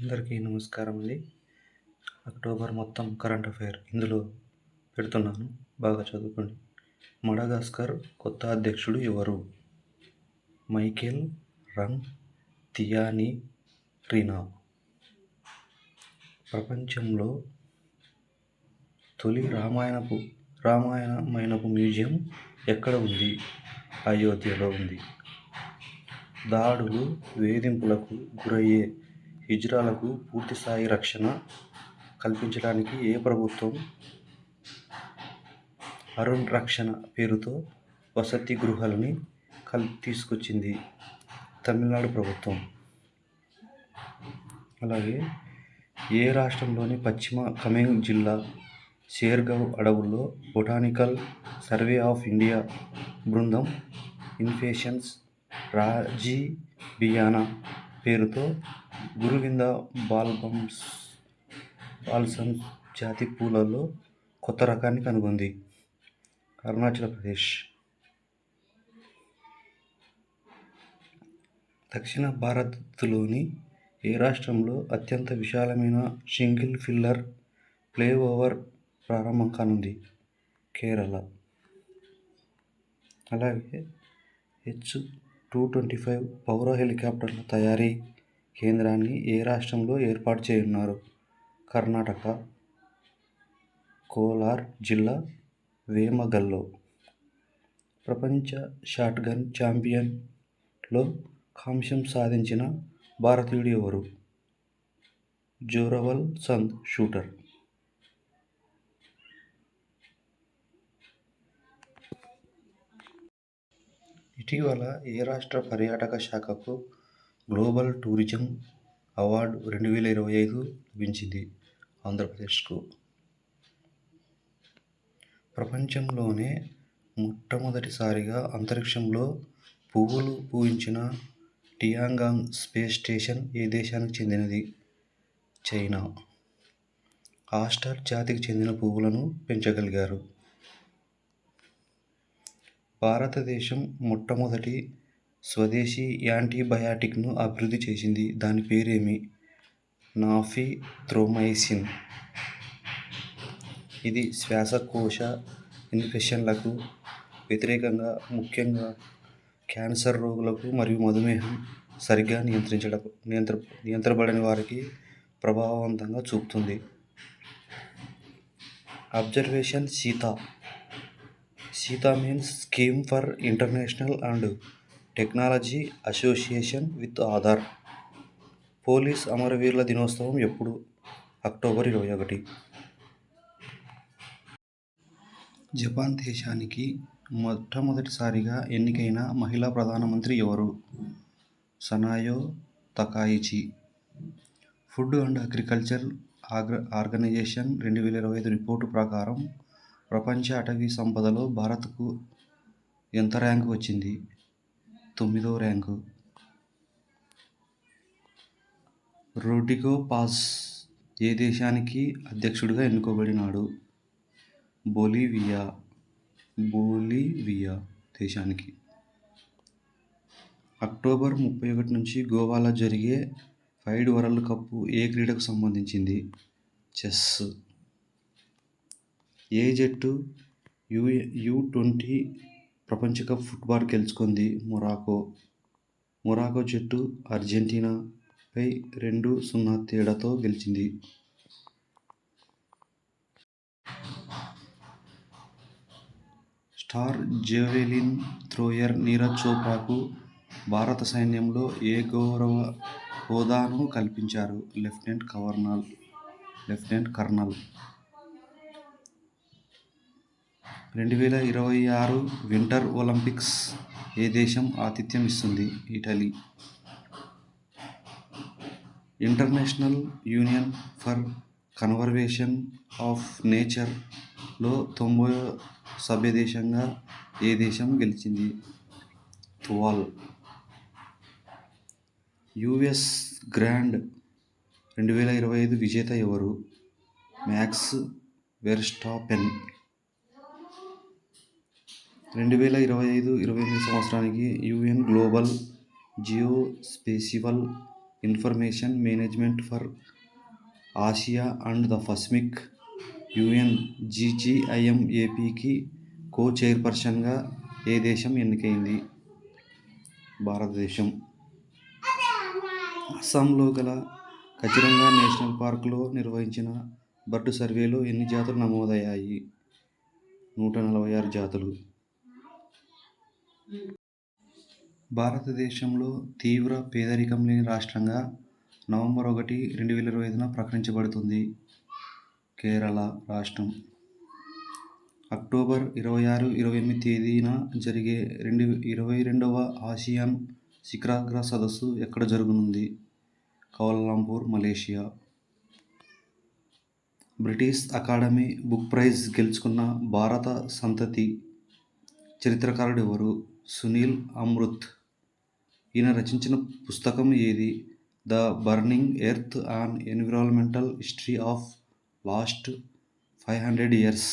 అందరికీ నమస్కారం అండి. అక్టోబర్ మొత్తం కరెంట్ అఫైర్ ఇందులో పెడుతున్నాను. బాగా చదువుకోండి. మడగాస్కర్ కొత్త అధ్యక్షుడు ఎవరు? మైకేల్ రంగ్ థియాని రీనా. ప్రపంచంలో తొలి రామాయణపు రామాయణమైనపు మ్యూజియం ఎక్కడ ఉంది? అయోధ్యలో ఉంది. దాడులు వేధింపులకు గురయ్యే హిజ్రాలకు పూర్తిస్థాయి రక్షణ కల్పించడానికి ఏ ప్రభుత్వం అరుణ్ రక్షణ పేరుతో వసతి గృహాలని కల్ తీసుకొచ్చింది? తమిళనాడు ప్రభుత్వం. అలాగే ఏ రాష్ట్రంలోని పశ్చిమ కమెంగ్ జిల్లా షేర్గావ్ అడవుల్లో బొటానికల్ సర్వే ఆఫ్ ఇండియా బృందం ఇన్ఫెషన్స్ రాజీబియానా పేరుతో గురువింద బాల్బమ్స్ బాల్సమ్స్ జాతి పూలలో కొత్త రకాన్ని కనుగొంది. అరుణాచల్ ప్రదేశ్. దక్షిణ భారత్లోని ఏ రాష్ట్రంలో అత్యంత విశాలమైన సింగిల్ ఫిల్లర్ ఫ్లైఓవర్ ప్రారంభం కానుంది? కేరళ. అలాగే హెచ్ టూ ట్వంటీ ఫైవ్ పౌర హెలికాప్టర్ల తయారీ కేంద్రాన్ని ఏ రాష్ట్రంలో ఏర్పాటు చేయనున్నారు? కర్ణాటక కోలార్ జిల్లా వేమగల్లో. ప్రపంచ షాట్గన్ ఛాంపియన్లో కాంస్యం సాధించిన భారతీయుడు ఎవరు? జోరవల్ సంద్ షూటర్. ఇటీవల ఏ రాష్ట్ర పర్యాటక శాఖకు గ్లోబల్ టూరిజం అవార్డు రెండు వేల ఇరవై ఐదు లభించింది ఆంధ్రప్రదేశ్కు. ప్రపంచంలోనే మొట్టమొదటిసారిగా అంతరిక్షంలో పువ్వులు పూయించిన టియాంగాంగ్ స్పేస్ స్టేషన్ ఏ దేశానికి చెందినది? చైనా. ఆస్టర్ జాతికి చెందిన పువ్వులను పెంచగలిగారు. భారతదేశం మొట్టమొదటి స్వదేశీ యాంటీబయాటిక్ను అభివృద్ధి చేసింది. దాని పేరేమి? నాఫిత్రోమైసిన్ ఇది శ్వాసకోశ ఇన్ఫెక్షన్లకు వ్యతిరేకంగా ముఖ్యంగా క్యాన్సర్ రోగులకు మరియు మధుమేహం సరిగ్గా నియంత్రించడం నియంత్ర నియంత్రపడని వారికి ప్రభావవంతంగా చూపుతుంది. Observation SITA. SITA means scheme for international and technology association with Aadhaar. Police అమరవీరుల దినోత్సవం ఎప్పుడు? అక్టోబర్ ఇరవై ఒకటి. జపాన్ దేశానికి మొట్టమొదటిసారిగా ఎన్నికైన మహిళా ప్రధానమంత్రి ఎవరు? Sanae Takaichi. Food and agriculture agri organization రెండు వేల ఇరవై ఐదు రిపోర్టు ప్రకారం ప్రపంచ అటవీ సంపదలో భారత్కు ఎంత ర్యాంకు వచ్చింది? తొమ్మిదవ ర్యాంకు. Rodrigo pass. ఏ దేశానికి అధ్యక్షుడిగా ఎన్నుకోబడినాడు? బొలీవియా. బొలీవియా దేశానికి. అక్టోబర్ ముప్పై ఒకటి నుంచి గోవాలో జరిగే ఫైడ్ వరల్డ్ కప్ ఏ క్రీడకు సంబంధించింది? చెస్. ఏ జట్టు యూ యూ ట్వంటీ ప్రపంచ కప్ ఫుట్బాల్ గెలుచుకుంది మొరాకో. మొరాకో జట్టు అర్జెంటీనాపై రెండు సున్నా తేడాతో గెలిచింది. స్టార్ జెవెలిన్ థ్రోయర్ నీరజ్ చోప్రాకు భారత సైన్యంలో ఏ గౌరవ హోదాను కల్పించారు లెఫ్టినెంట్ కవర్నల్ లెఫ్టినెంట్ కర్నల్? రెండు వేల ఇరవై ఆరు వింటర్ ఒలింపిక్స్ ఏ దేశం ఆతిథ్యం ఇస్తుంది? Italy. International union for conservation of నేచర్లో తొంభై సభ్య దేశంగా ఏ దేశం గెలిచింది? తువాల్. యుఎస్ గ్రాండ్ రెండు వేల ఇరవై ఐదు విజేత ఎవరు? Max Verstappen. రెండు వేల ఇరవై ఐదు ఇరవై ఎనిమిది సంవత్సరానికి UN global geospatial information management for Asia and the Pacific UN జీజీఐఎంఏపీకి co చైర్పర్సన్గా ఏ దేశం ఎన్నికైంది? భారతదేశం. అస్సాంలో గల ఖచ్చితంగా నేషనల్ పార్కులో నిర్వహించిన బర్డ్ సర్వేలో ఎన్ని జాతులు నమోదయ్యాయి? నూట నలభై ఆరు జాతులు. భారతదేశంలో తీవ్ర పేదరికం లేని రాష్ట్రంగా నవంబర్ ఒకటి రెండు వేల ఇరవై ఐదున ప్రకటించబడుతుంది. కేరళ రాష్ట్రం. అక్టోబర్ ఇరవై ఆరు ఇరవై ఎనిమిది తేదీన జరిగే రెండు ఇరవై రెండవ ఆసియాన్ శిఖరాగ్ర సదస్సు ఎక్కడ జరగనుంది? Kuala Lumpur Malaysia. British academy book prize గెలుచుకున్న భారత సంతతి చరిత్రకారుడు ఎవరు? సునీల్ అమృత్. ఈయన రచించిన పుస్తకం ఏది? The burning earth on environmental history of last five hundred years.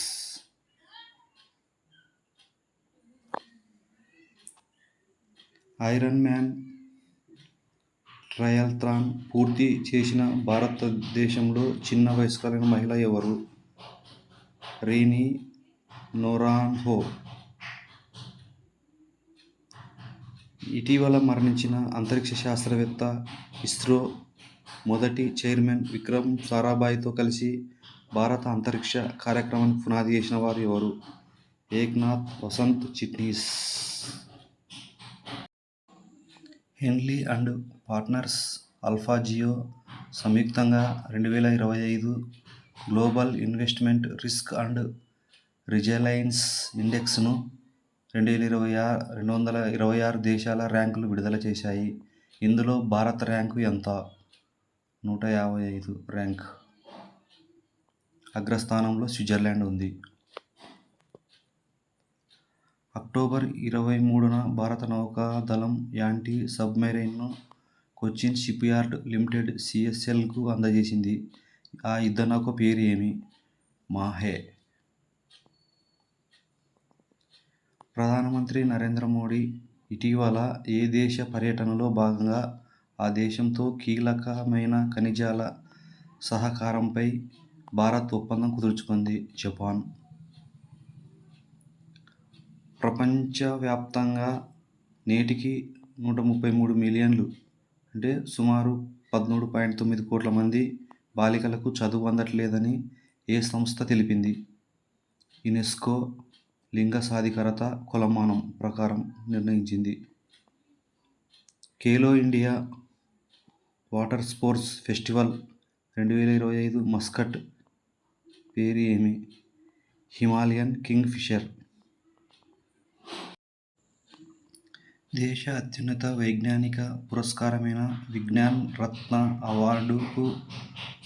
Iron man triathlon పూర్తి చేసిన భారతదేశంలో చిన్న వయసు కలిగిన మహిళ ఎవరు? రీని నోరాన్హో. ఇటీవల మరణించిన అంతరిక్ష శాస్త్రవేత్త ఇస్రో మొదటి చైర్మన్ విక్రమ్ సారాభాయ్తో కలిసి భారత అంతరిక్ష కార్యక్రమానికి పునాది చేసిన వారు ఎవరు? Eknath Vasant Chitnis. Henley and partners Alpha Geo సంయుక్తంగా రెండు వేల ఇరవై ఐదు global investment risk and resilience ఇండెక్స్ను రెండు వేల ఇరవై ఆరు రెండు వందల ఇరవై ఆరు దేశాల ర్యాంకులు విడుదల చేశాయి. ఇందులో భారత్ ర్యాంకు ఎంత? నూట యాభై ఐదు ర్యాంక్. అగ్రస్థానంలో స్విట్జర్లాండ్ ఉంది. అక్టోబర్ ఇరవై మూడున భారత నౌకాదళం యాంటీ సబ్మెరైన్ను కొచ్చిన్ షిప్యార్డ్ లిమిటెడ్ సిఎస్ఎల్కు అందజేసింది. ఆ యుద్ధ నౌక పేరు ఏమి? మాహే. ప్రధానమంత్రి నరేంద్ర మోడీ ఇటీవల ఏ దేశ పర్యటనలో భాగంగా ఆ దేశంతో కీలకమైన ఖనిజాల సహకారంపై భారత్ ఒప్పందం కుదుర్చుకుంది జపాన్. ప్రపంచవ్యాప్తంగా నేటికి నూట ముప్పై మూడు మిలియన్లు అంటే సుమారు పదమూడు పాయింట్ తొమ్మిది కోట్ల మంది బాలికలకు చదువు అందట్లేదని ఏ సంస్థ తెలిపింది? యునెస్కో లింగ సాధికారత కొలమానం ప్రకారం నిర్ణయించింది. Khelo India water sports festival రెండు వేల ఇరవై ఐదు మస్కట్ పేరు ఏమి? హిమాలయన్ కింగ్ ఫిషర్ దేశ అత్యున్నత వైజ్ఞానిక పురస్కారమైన విజ్ఞాన్ రత్న అవార్డుకు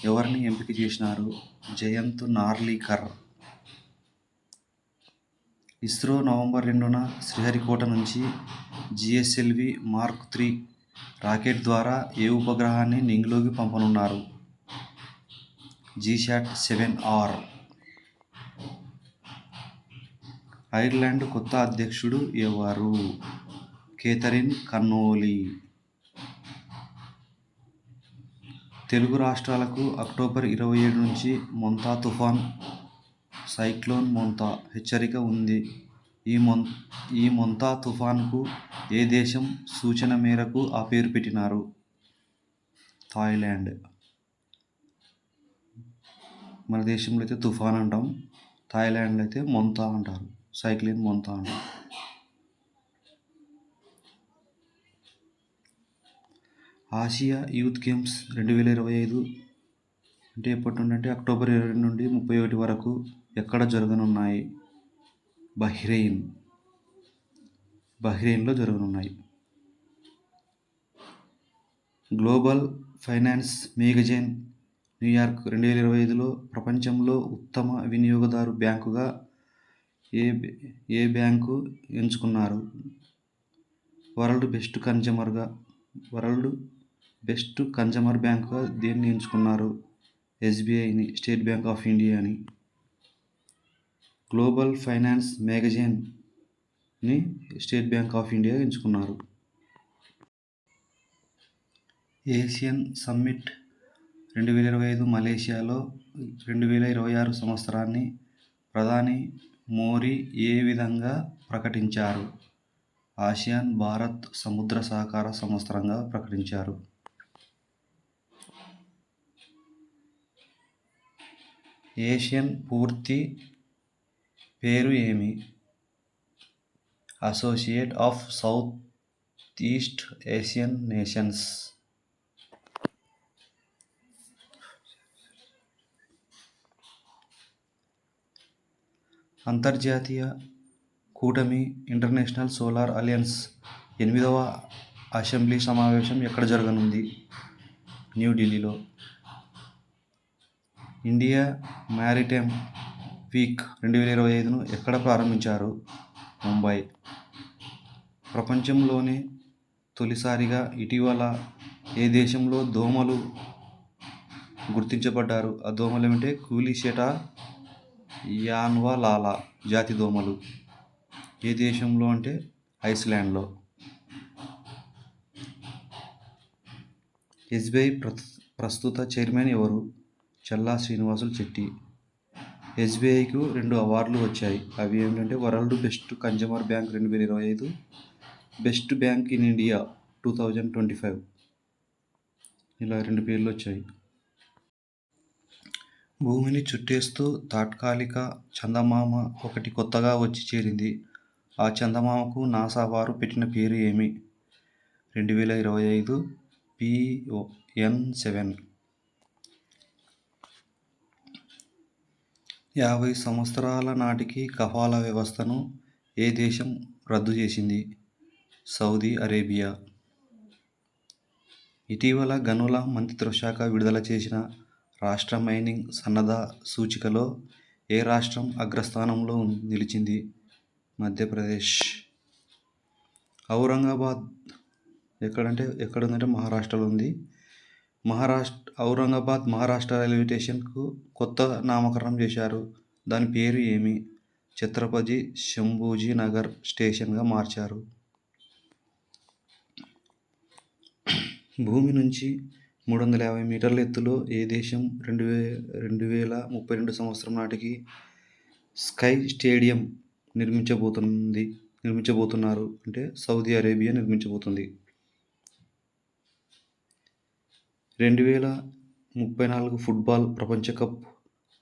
ఎవరిని ఎంపిక చేసినారు? జయంత్ నార్లీకర్. ఇస్రో నవంబర్ రెండున శ్రీహరికోట నుంచి జిఎస్ఎల్వి మార్క్ త్రీ రాకెట్ ద్వారా ఏ ఉపగ్రహాన్ని నింగిలోకి పంపనున్నారు? GSAT seven R. ఐర్లాండ్ కొత్త అధ్యక్షుడు ఎవరు? కేథరిన్ కన్నోలి తెలుగు రాష్ట్రాలకు అక్టోబర్ ఇరవై ఏడు నుంచి మొంతా తుఫాన్ సైక్లోన్ మొంతా హెచ్చరిక ఉంది. ఈ మొన్ ఈ మొంతా తుఫాన్కు ఏ దేశం సూచన మేరకు ఆ పేరు పెట్టినారు? థాయిలాండ్. మన దేశంలో అయితే తుఫాన్ అంటాం థాయిలాండ్లో అయితే మొంతా అంటారు. సైక్లిన్ మొంతా అంటారు. ఆసియా యూత్ గేమ్స్ రెండు వేల ఇరవై ఐదు అంటే ఎప్పటి నుండి అంటే అక్టోబర్ ఇరవై రెండు నుండి ముప్పై ఒకటి వరకు ఎక్కడ జరగనున్నాయి? బహ్రెయిన్. బహ్రెయిన్లో జరగనున్నాయి. గ్లోబల్ ఫైనాన్స్ మేగజైన్ న్యూయార్క్ రెండు వేల ఇరవై ఐదులో ప్రపంచంలో ఉత్తమ వినియోగదారు బ్యాంకుగా ఏ ఏ బ్యాంకు ఎంచుకున్నారు? వరల్డ్ బెస్ట్ కన్జ్యూమర్గా వరల్డ్ బెస్ట్ కన్జ్యూమర్ బ్యాంకుగా దేన్ని ఎంచుకున్నారు? ఎస్బీఐని స్టేట్ బ్యాంక్ ఆఫ్ ఇండియాని గ్లోబల్ ఫైనాన్స్ మ్యాగజైన్ని స్టేట్ బ్యాంక్ ఆఫ్ ఇండియా ఎంచుకున్నారు. ఏషియన్ సమ్మిట్ రెండు వేల ఇరవై ఐదు మలేషియాలో రెండు వేల ఇరవై ఆరు సంవత్సరాన్ని ప్రధాని మోదీ ఏ విధంగా ప్రకటించారు? ఆసియాన్ భారత్ సముద్ర సహకార సంవత్సరంగా ప్రకటించారు. ఏషియన్ పూర్తి పేరు ఏమి? Associate of south east Asian nations. అంతర్జాతీయ కూటమి ఇంటర్నేషనల్ సోలార్ అలయన్స్ ఎనిమిదవ అసెంబ్లీ సమావేశం ఎక్కడ జరగనుంది? న్యూఢిల్లీలో ఇండియా మ్యారిటైమ్ వీక్ రెండు వేల ఇరవై ఐదును ఎక్కడ ప్రారంభించారు? ముంబై. ప్రపంచంలోనే తొలిసారిగా ఇటీవల ఏ దేశంలో దోమలు గుర్తించబడ్డారు? ఆ దోమలు ఏమంటే కూలిషెటా యాన్వాలాలా జాతి దోమలు. ఏ దేశంలో అంటే ఐస్లాండ్లో. ఎస్బీఐ ప్రస్తుత చైర్మన్ ఎవరు? చల్లా శ్రీనివాసులు చెట్టి. ఎస్బీఐకు రెండు అవార్డులు వచ్చాయి. అవి ఏమిటంటే వరల్డ్ బెస్ట్ కన్జ్యూమర్ బ్యాంక్ రెండు వేల ఇరవై ఐదు best bank in India two thousand twenty five. ఇలా రెండు పేర్లు వచ్చాయి. భూమిని చుట్టేస్తూ తాత్కాలిక చందమామ ఒకటి కొత్తగా వచ్చి చేరింది. ఆ చందమామకు నాసా వారు పెట్టిన పేరు ఏమి? రెండు వేల ఇరవై ఐదు పిఎన్ సెవెన్. యాభై సంవత్సరాల నాటికి కఫాలా వ్యవస్థను ఏ దేశం రద్దు చేసింది? Saudi Arabia. ఇటీవల గనుల మంత్రిత్వ శాఖ విడుదల చేసిన రాష్ట్ర మైనింగ్ సన్నద్ధ సూచికలో ఏ రాష్ట్రం అగ్రస్థానంలో నిలిచింది? మధ్యప్రదేశ్. ఔరంగాబాద్. ఎక్కడంటే ఎక్కడ ఉందంటే మహారాష్ట్రలో ఉంది. మహారాష్ట్ర ఔరంగాబాద్ మహారాష్ట్ర రైల్వే స్టేషన్కు కొత్త నామకరణం చేశారు. దాని పేరు ఏమి? ఛత్రపతి శంభూజీ నగర్ స్టేషన్గా మార్చారు. భూమి నుంచి మూడు వందల యాభై మీటర్ల ఎత్తులో ఏ దేశం రెండు వే రెండు వేల ముప్పై రెండు సంవత్సరం నాటికి స్కై స్టేడియం నిర్మించబోతుంది నిర్మించబోతున్నారు? అంటే సౌదీ అరేబియా నిర్మించబోతుంది. రెండు వేల ముప్పై నాలుగు ఫుట్బాల్ ప్రపంచ కప్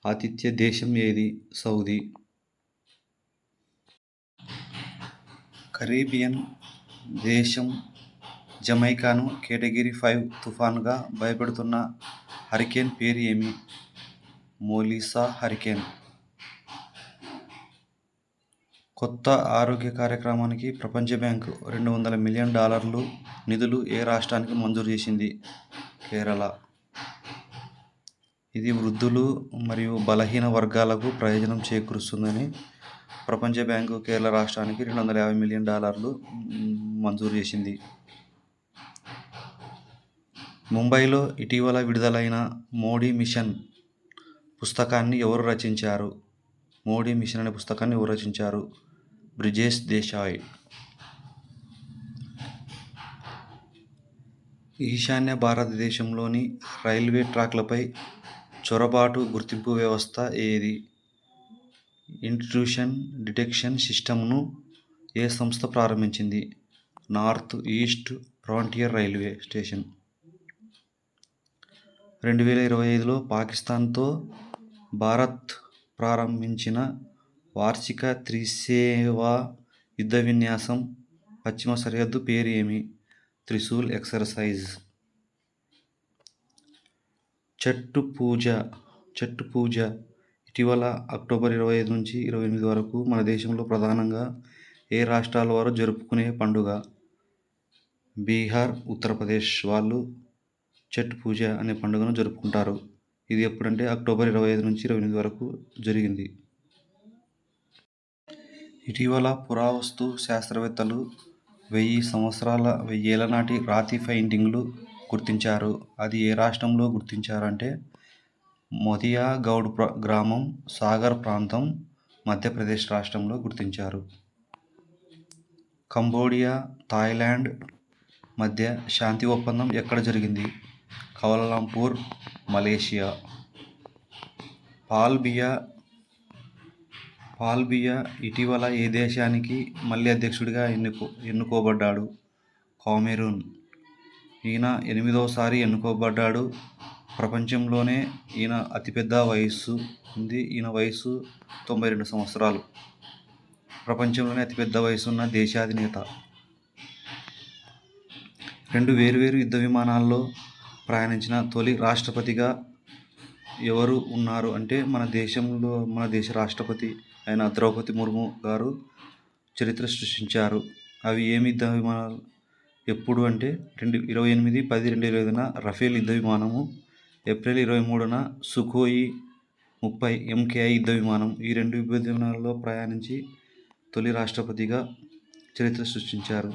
ఆతిథ్య దేశం ఏది? సౌదీ. కరీబియన్ దేశం జమైకాను కేటగిరీ ఫైవ్ తుఫాన్గా భయపెడుతున్న హరికేన్ పేరు ఏమి? Melissa hurricane. కొత్త ఆరోగ్య కార్యక్రమానికి ప్రపంచ బ్యాంకు రెండు వందల మిలియన్ డాలర్లు నిధులు ఏ రాష్ట్రానికి మంజూరు చేసింది? కేరళ. ఇది వృద్ధులు మరియు బలహీన వర్గాలకు ప్రయోజనం చేకూరుస్తుందని ప్రపంచ బ్యాంకు కేరళ రాష్ట్రానికి రెండు వందల యాభై మిలియన్ డాలర్లు మంజూరు చేసింది. ముంబైలో ఇటీవల విడుదలైన మోడీ మిషన్ పుస్తకాన్ని ఎవరు రచించారు? మోడీ మిషన్ అనే పుస్తకాన్ని ఎవరు రచించారు? బ్రిజేష్ దేశాయ్. ఈశాన్య భారతదేశంలోని రైల్వే ట్రాక్లపై చొరబాటు గుర్తింపు వ్యవస్థ ఏది? ఇంట్రూషన్ డిటెక్షన్ సిస్టమ్ను ఏ సంస్థ ప్రారంభించింది? North east frontier railway station. రెండు వేల ఇరవై ఐదులో పాకిస్తాన్తో భారత్ ప్రారంభించిన వార్షిక త్రిసేవా యుద్ధ విన్యాసం పశ్చిమ సరిహద్దు పేరు ఏమి? త్రిశూల్ ఎక్సర్సైజ్. చెట్టు పూజ చెట్టు పూజ. ఇటీవల అక్టోబర్ ఇరవై ఐదు నుంచి ఇరవై ఎనిమిది వరకు మన దేశంలో ప్రధానంగా ఏ రాష్ట్రాల వారు జరుపుకునే పండుగ? బీహార్ ఉత్తరప్రదేశ్ వాళ్ళు చెట్టు పూజ అనే పండుగను జరుపుకుంటారు. ఇది ఎప్పుడంటే అక్టోబర్ ఇరవై ఐదు నుంచి ఇరవై ఎనిమిది వరకు జరిగింది. ఇటీవల పురావస్తు శాస్త్రవేత్తలు వెయ్యి సంవత్సరాల వెయ్యేళ్ళ నాటి రాతి పెయింటింగ్లు గుర్తించారు. అది ఏ రాష్ట్రంలో గుర్తించారంటే మొదియా గౌడ్ గ్రామం సాగర్ ప్రాంతం మధ్యప్రదేశ్ రాష్ట్రంలో గుర్తించారు. కంబోడియా థాయిలాండ్ మధ్య శాంతి ఒప్పందం ఎక్కడ జరిగింది? కవలలాంపూర్ మలేషియా. పాల్బియా పాల్బియా ఇటీవల ఏ దేశానికి మళ్ళీ అధ్యక్షుడిగా ఎన్నుకో ఎన్నుకోబడ్డాడు? కామెరూన్. ఈయన ఎనిమిదవసారి ఎన్నుకోబడ్డాడు. ప్రపంచంలోనే ఈయన అతిపెద్ద వయస్సు ఉంది. ఈయన వయసు తొంభై రెండు సంవత్సరాలు. ప్రపంచంలోనే అతిపెద్ద వయసు ఉన్న దేశాధినేత. రెండు వేరువేరు యుద్ధ విమానాల్లో ప్రయాణించిన తొలి రాష్ట్రపతిగా ఎవరు ఉన్నారు అంటే మన దేశంలో మన దేశ రాష్ట్రపతి అయిన ద్రౌపది ముర్ము గారు చరిత్ర సృష్టించారు. అవి ఏమి యుద్ధ విమానాలు? ఎప్పుడు అంటే రెండు ఇరవై ఎనిమిది పది రెండు ఇరవై ఐదున రఫేల్ యుద్ధ విమానము ఏప్రిల్ ఇరవై మూడున సుకోయి ముప్పై ఎంకేఐ యుద్ధ విమానం ఈ రెండు యుద్ధ విమానాల్లో ప్రయాణించి తొలి రాష్ట్రపతిగా చరిత్ర సృష్టించారు.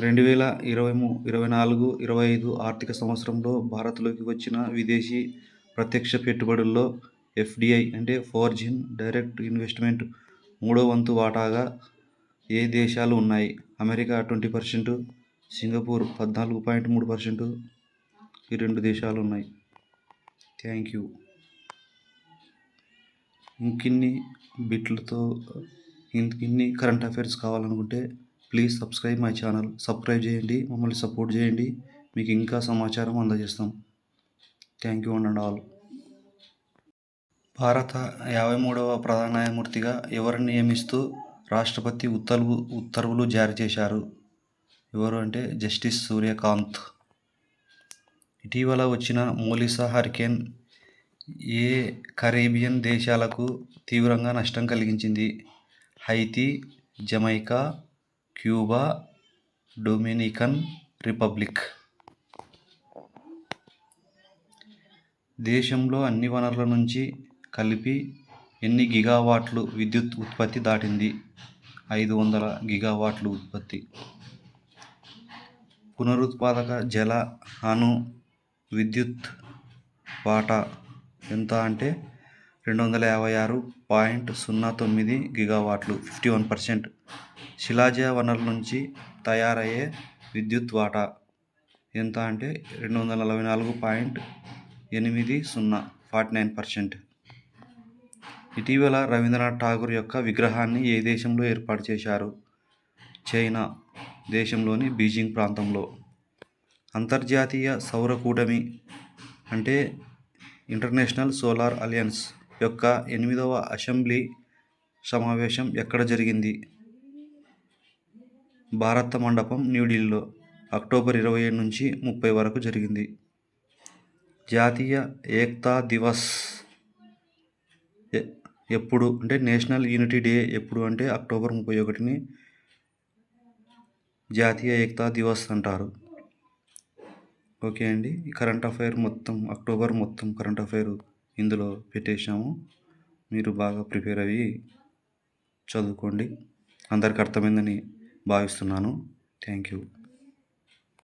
రెండు వేల ఇరవై మూ ఇరవై నాలుగు ఇరవై ఐదు ఆర్థిక సంవత్సరంలో భారత్లోకి వచ్చిన విదేశీ ప్రత్యక్ష పెట్టుబడుల్లో ఎఫ్డిఐ అంటే ఫారిన్ డైరెక్ట్ ఇన్వెస్ట్మెంట్ మూడో వంతు వాటాగా ఏ దేశాలు ఉన్నాయి? అమెరికా ట్వంటీ పర్సెంట్ సింగపూర్ పద్నాలుగు పాయింట్ మూడు పర్సెంట్ ఈ రెండు దేశాలు ఉన్నాయి. Thank you. ఇంకిన్ని బిట్లతో ఇన్- ఇన్ని కరెంట్ అఫైర్స్ కావాలనుకుంటే please subscribe my channel. Subscribe చేయండి మమ్మల్ని సపోర్ట్ చేయండి. మీకు ఇంకా సమాచారం అందజేస్తాం. Thank you and all. భారత యాభై మూడవ ప్రధాన న్యాయమూర్తిగా ఎవరిని నియమిస్తూ రాష్ట్రపతి ఉత్తర్వు ఉత్తర్వులు జారీ చేశారు? ఎవరు అంటే జస్టిస్ సూర్యకాంత్. ఇటీవల వచ్చిన మోలిసా హరికేన్ ఏ కరేబియన్ దేశాలకు తీవ్రంగా నష్టం కలిగించింది? Haiti Jamaica Cuba Dominican Republic. దేశంలో అన్ని వనరుల నుంచి కలిపి ఎన్ని గిగావాట్లు విద్యుత్ ఉత్పత్తి దాటింది? ఐదు వందల గిగావాట్లు ఉత్పత్తి. పునరుత్పాదక జల అణు విద్యుత్ వాటా ఎంత అంటే రెండు వందల యాభై ఆరు పాయింట్ సున్నా తొమ్మిది గిగావాట్లు ఫిఫ్టీ వన్ పర్సెంట్. శిలాజ వనరుల నుంచి తయారయ్యే విద్యుత్ వాటా ఎంత అంటే రెండు వందల నలభై నాలుగు పాయింట్ ఎనిమిది సున్నా ఫార్టీ నైన్ పర్సెంట్. ఇటీవల రవీంద్రనాథ్ ఠాగూర్ యొక్క విగ్రహాన్ని ఏ దేశంలో ఏర్పాటు చేశారు? చైనా దేశంలోని బీజింగ్ ప్రాంతంలో. అంతర్జాతీయ సౌర కూటమి అంటే ఇంటర్నేషనల్ సోలార్ అలయన్స్ యొక్క ఎనిమిదవ అసెంబ్లీ సమావేశం ఎక్కడ జరిగింది? భారత మండపం న్యూఢిల్లీలో అక్టోబర్ ఇరవై ఏడు నుంచి ముప్పై వరకు జరిగింది. జాతీయ ఏక్తా దివస్ ఎప్పుడు అంటే నేషనల్ యూనిటీ డే ఎప్పుడు అంటే అక్టోబర్ ముప్పై ఒకటిని జాతీయ ఏకతా దివస్ అంటారు. ఓకే అండి. కరెంట్ అఫైర్ మొత్తం అక్టోబర్ మొత్తం కరెంట్ అఫైర్ ఇందులో పెట్టేశాము. మీరు బాగా ప్రిపేర్ అయ్యి చదువుకోండి. అందరికి అర్థమైందని భావిస్తున్నాను. Thank you.